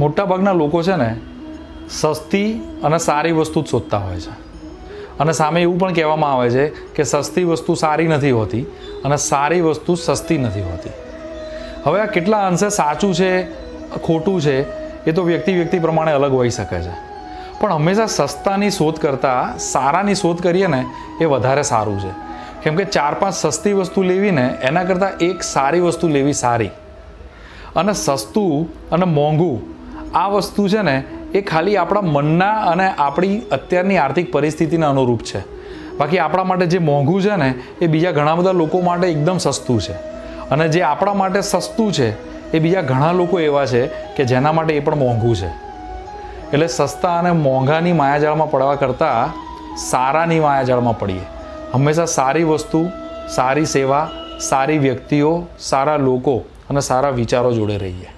મોટાભાગના લોકો છે ને સસ્તી અને સારી વસ્તુ જ શોધતા હોય છે. અને સામે એવું પણ કહેવામાં આવે છે કે સસ્તી વસ્તુ સારી નથી હોતી અને સારી વસ્તુ સસ્તી નથી હોતી. હવે આ કેટલા અંશે સાચું છે, ખોટું છે, એ તો વ્યક્તિ વ્યક્તિ પ્રમાણે અલગ હોઈ શકે છે. પણ હંમેશા સસ્તાની શોધ કરતાં, સારાની શોધ કરીએ ને, એ વધારે સારું છે. કેમ કે ચાર પાંચ સસ્તી વસ્તુ લેવી ને, એના કરતાં એક સારી વસ્તુ લેવી સારી. અને સસ્તું અને મોંઘું આ વસ્તુ છે ને, એ ખાલી આપણા મનના અને આપણી અત્યારની આર્થિક પરિસ્થિતિને અનુરૂપ છે. બાકી આપણા માટે જે મોંઘું છે ને, એ બીજા ઘણા બધા લોકો માટે એકદમ સસ્તું છે. અને જે આપણા માટે સસ્તું છે, એ બીજા ઘણા લોકો એવા છે કે જેના માટે એ પણ મોંઘું છે. એટલે સસ્તા અને મોંઘાની માયાજાળમાં પડવા કરતાં સારાની માયાજાળમાં પડીએ. હંમેશા સારી વસ્તુ, સારી સેવા, સારી વ્યક્તિઓ, સારા લોકો અને સારા વિચારો જોડે રહીએ.